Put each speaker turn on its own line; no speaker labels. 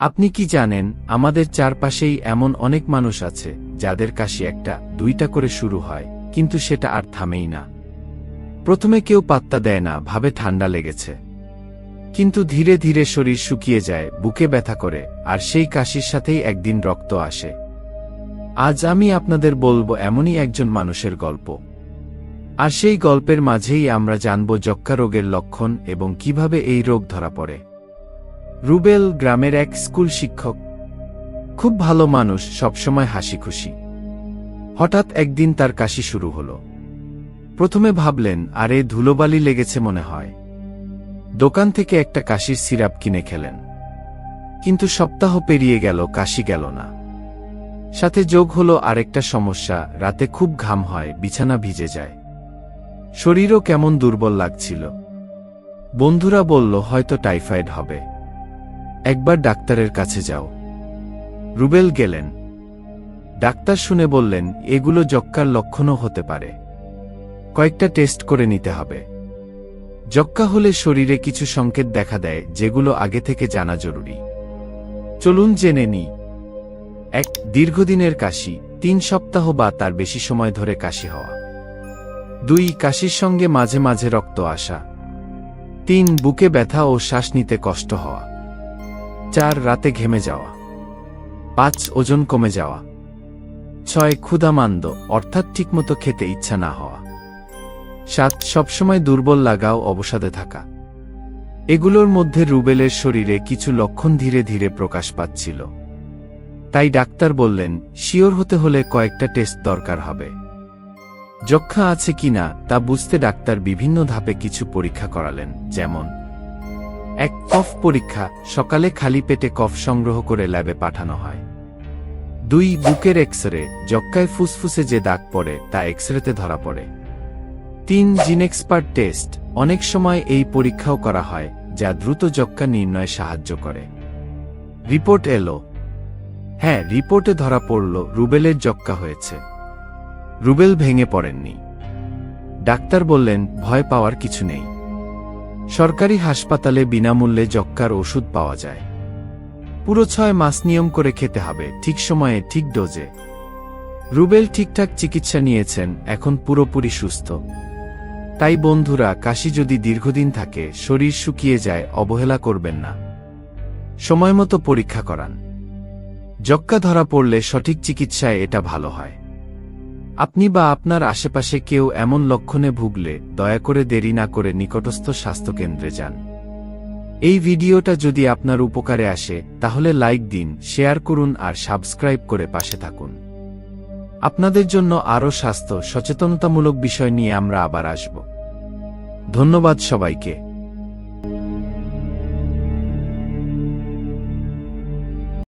আপনি কি জানেন, আমাদের চারপাশেই এমন অনেক মানুষ আছে, যাদের কাশি একটা, দুইটা করে শুরু হয়, কিন্তু সেটা আর থামেই না। প্রথমে কেউ পাত্তা দেয় না, ভাবে ঠান্ডা লেগেছে। কিন্তু ধীরে ধীরে শরীর শুকিয়ে যায়, বুকে ব্যথা করে, আর সেই কাশির সাথেই একদিন রক্ত আসে। আজ আমি আপনাদের বলব, এমনই একজন মানুষের গল্প। আর সেই গল্পের মাঝেই আমরা জানব যক্কা রোগের লক্ষণ এবং কীভাবে এই রোগ ধরা পড়ে। রুবেল গ্রামের এক স্কুল শিক্ষক। খুব ভালো মানুষ, সবসময় হাসি খুশি হঠাৎ একদিন তার কাশি শুরু হলো। প্রথমে ভাবলেন, আরে, ধুলোবালি লেগেছে মনে হয়। দোকান থেকে একটা কাশির সিরাপ কিনে খেলেন। কিন্তু সপ্তাহ পেরিয়ে গেল, কাশি গেল না। সাথে যোগ হলো আরেকটা সমস্যা, রাতে খুব ঘাম হয়, বিছানা ভিজে যায়। শরীরও কেমন দুর্বল লাগছিল। বন্ধুরা বলল, হয়তো টাইফয়েড হবে। একবার ডাক্তারের কাছে যাও। রুবেল গেলেন। ডাক্তার শুনে বললেন, এগুলো যক্কার লক্ষণও হতে পারে। কয়েকটা টেস্ট করে নিতে হবে। যক্কা হলে শরীরে কিছু সংকেত দেখা দেয়, যেগুলো আগে থেকে জানা জরুরি। চলুন জেনে নিই এক, দীর্ঘদিনের কাশি, তিন সপ্তাহ বা তার বেশি সময় ধরে কাশি হওয়া। দুই, কাশির সঙ্গে মাঝে মাঝে রক্ত আসা। তিন, বুকে ব্যথা ও শ্বাস নিতে কষ্ট হওয়া। চার রাতে ঘেমে যাওয়া। পাঁচ ওজন কমে যাওয়া। ছয় ক্ষুধামান্দ অর্থাৎ ঠিকমতো খেতে ইচ্ছা না হওয়া। সাত, সবসময় দুর্বল লাগা ও অবসাদে থাকা। এগুলোর মধ্যে রুবেলের শরীরে কিছু লক্ষণ ধীরে ধীরে প্রকাশ পাচ্ছিল। তাই ডাক্তার বললেন, শিওর হতে হলে কয়েকটা টেস্ট দরকার হবে। যক্ষা আছে কিনা তা বুঝতে ডাক্তার বিভিন্ন ধাপে কিছু পরীক্ষা করালেন, যেমন এক কফ পরীক্ষা, সকালে খালি পেটে কফ সংগ্রহ করে ল্যাবে পাঠানো হয়। দুই, বুকের এক্স রে যক্কায় ফুসফুসে যে দাগ পড়ে, তা এক্স রেতে ধরা পড়ে। তিন জিনেক্সপার্ট টেস্ট, অনেক সময় এই পরীক্ষাও করা হয়, যা দ্রুত যক্কা নির্ণয়ে সাহায্য করে। রিপোর্ট এলো। হ্যাঁ রিপোর্টে ধরা পড়ল, রুবেলের যক্কা হয়েছে। রুবেল ভেঙে পড়েননি। ডাক্তার বললেন, ভয় পাওয়ার কিছু নেই। সরকারি হাসপাতালে বিনামূল্যে যক্কার ওষুধ পাওয়া যায়। পুরো ছয় মাস নিয়ম করে খেতে হবে, ঠিক সময়ে, ঠিক ডোজে। রুবেল ঠিকঠাক চিকিৎসা নিয়েছেন, এখন পুরোপুরি সুস্থ। তাই বন্ধুরা, কাশি যদি দীর্ঘদিন থাকে, শরীর শুকিয়ে যায়, অবহেলা করবেন না। সময়মতো পরীক্ষা করান। যক্কা ধরা পড়লে সঠিক চিকিৎসায় এটা ভালো হয়। আপনি বা আপনার আশেপাশে কেউ এমন লক্ষণে ভুগলে, দয়া করে দেরি না করে নিকটস্থ স্বাস্থ্যকেন্দ্রে যান। এই ভিডিওটা যদি আপনার উপকারে আসে, তাহলে লাইক দিন, শেয়ার করুন আর সাবস্ক্রাইব করে পাশে থাকুন। আপনাদের জন্য আরও স্বাস্থ্য, সচেতনতামূলক বিষয় নিয়ে আমরা আবার আসব। ধন্যবাদ সবাইকে।